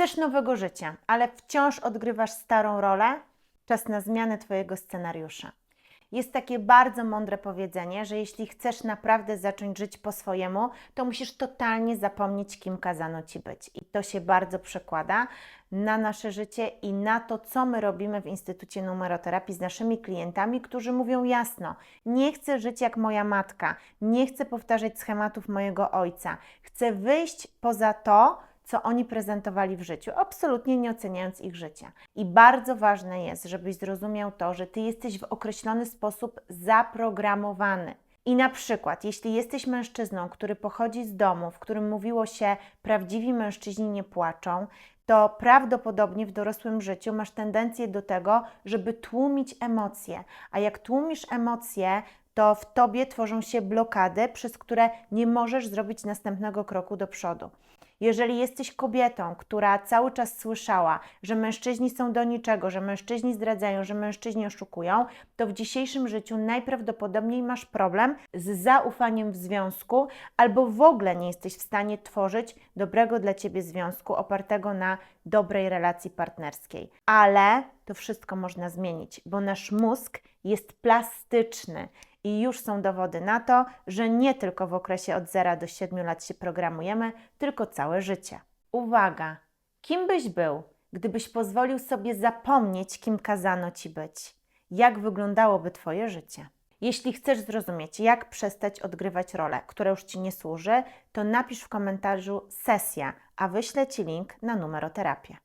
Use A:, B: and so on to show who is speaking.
A: Chcesz nowego życia, ale wciąż odgrywasz starą rolę? Czas na zmianę Twojego scenariusza. Jest takie bardzo mądre powiedzenie, że jeśli chcesz naprawdę zacząć żyć po swojemu, to musisz totalnie zapomnieć, kim kazano ci być. I to się bardzo przekłada na nasze życie i na to, co my robimy w Instytucie Numeroterapii z naszymi klientami, którzy mówią jasno: Nie chcę żyć jak moja matka, nie chcę powtarzać schematów mojego ojca, chcę wyjść poza to, co oni prezentowali w życiu, absolutnie nie oceniając ich życia. I bardzo ważne jest, żebyś zrozumiał to, że ty jesteś w określony sposób zaprogramowany. I na przykład, jeśli jesteś mężczyzną, który pochodzi z domu, w którym mówiło się, prawdziwi mężczyźni nie płaczą, to prawdopodobnie w dorosłym życiu masz tendencję do tego, żeby tłumić emocje. A jak tłumisz emocje, to w tobie tworzą się blokady, przez które nie możesz zrobić następnego kroku do przodu. Jeżeli jesteś kobietą, która cały czas słyszała, że mężczyźni są do niczego, że mężczyźni zdradzają, że mężczyźni oszukują, to w dzisiejszym życiu najprawdopodobniej masz problem z zaufaniem w związku, albo w ogóle nie jesteś w stanie tworzyć dobrego dla ciebie związku opartego na dobrej relacji partnerskiej. Ale to wszystko można zmienić, bo nasz mózg jest plastyczny. I już są dowody na to, że nie tylko w okresie od 0 do 7 lat się programujemy, tylko całe życie. Uwaga! Kim byś był, gdybyś pozwolił sobie zapomnieć, kim kazano ci być? Jak wyglądałoby Twoje życie? Jeśli chcesz zrozumieć, jak przestać odgrywać rolę, która już Ci nie służy, to napisz w komentarzu sesja, a wyślę Ci link na numeroterapię.